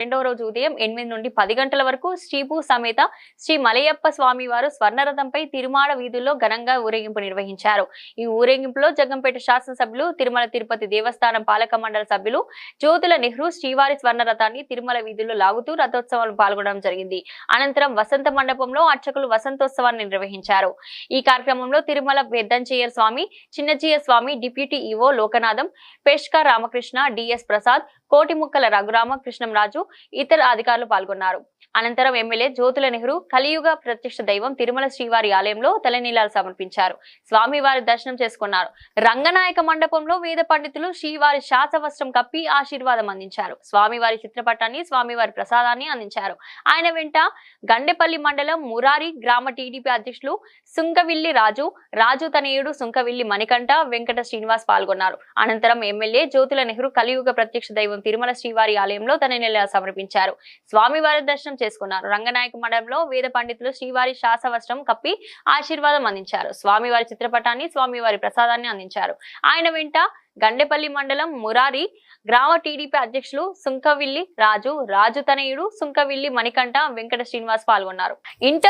రెండవ రోజు ఉదయం ఎనిమిది నుండి పది గంటల వరకు శ్రీభూ సమేత శ్రీ మలయప్ప స్వామి వారు స్వర్ణరథంపై తిరుమాడ వీధుల్లో ఘనంగా ఊరేగింపు నిర్వహించారు. ఈ ఊరేగింపులో జగంపేట శాసనసభ్యులు తిరుమల తిరుపతి దేవస్థానం పాలక మండలి సభ్యులు జ్యోతుల నెహ్రూ శ్రీవారి స్వర్ణరథాన్ని తిరుమల వీధుల్లో లాగుతూ రథోత్సవాలు పాల్గొనడం జరిగింది. అనంతరం వసంత మండపంలో అర్చకులు వసంతోత్సవాన్ని నిర్వహించారు. ఈ కార్యక్రమంలో తిరుమల పెద్దంచయ్య స్వామి చిన్నజీయ స్వామి డిప్యూటీ ఈవో లోకనాథం పేష్కా రామకృష్ణ డిఎస్ ప్రసాద్ కోటిముక్కల రఘురామ కృష్ణంరాజు ఇతర అధికారులు పాల్గొన్నారు. అనంతరం ఎమ్మెల్యే జ్యోతుల నెహ్రూ కలియుగ ప్రత్యక్ష దైవం తిరుమల శ్రీవారి ఆలయంలో తలనీలాలు సమర్పించారు. స్వామివారి దర్శనం చేసుకున్నారు. రంగనాయక మండపంలో వేద పండితులు శ్రీవారి శాసవస్త్రం కప్పి ఆశీర్వాదం అందించారు. స్వామివారి చిత్రపటాన్ని స్వామివారి ప్రసాదాన్ని అందించారు. ఆయన వెంట గండెపల్లి మండలం మురారి గ్రామ టీడీపీ అధ్యక్షులు సుంకవిల్లి రాజు రాజు తనయుడు సుంకవిల్లి మణికంఠ వెంకట శ్రీనివాస్ పాల్గొన్నారు. అనంతరం ఎమ్మెల్యే జ్యోతుల నెహ్రూ కలియుగ ప్రత్యక్ష దైవం తిరుమల శ్రీవారి ఆలయంలో తన నెల సమర్పించారు. స్వామివారి దర్శనం చేసుకున్నారు. రంగనాయక మండలంలో వేద పండితులు శ్రీవారి శాసవస్త్రం కప్పి ఆశీర్వాదం అందించారు. స్వామివారి చిత్రపటాన్ని స్వామివారి ప్రసాదాన్ని అందించారు. ఆయన వెంట గండెపల్లి మండలం మురారి గ్రామ టీడీపీ అధ్యక్షులు సుంకవిల్లి రాజు రాజు తనయుడు సుంకవిల్లి మణికంఠ వెంకట శ్రీనివాస్ పాల్గొన్నారు. ఇంటర్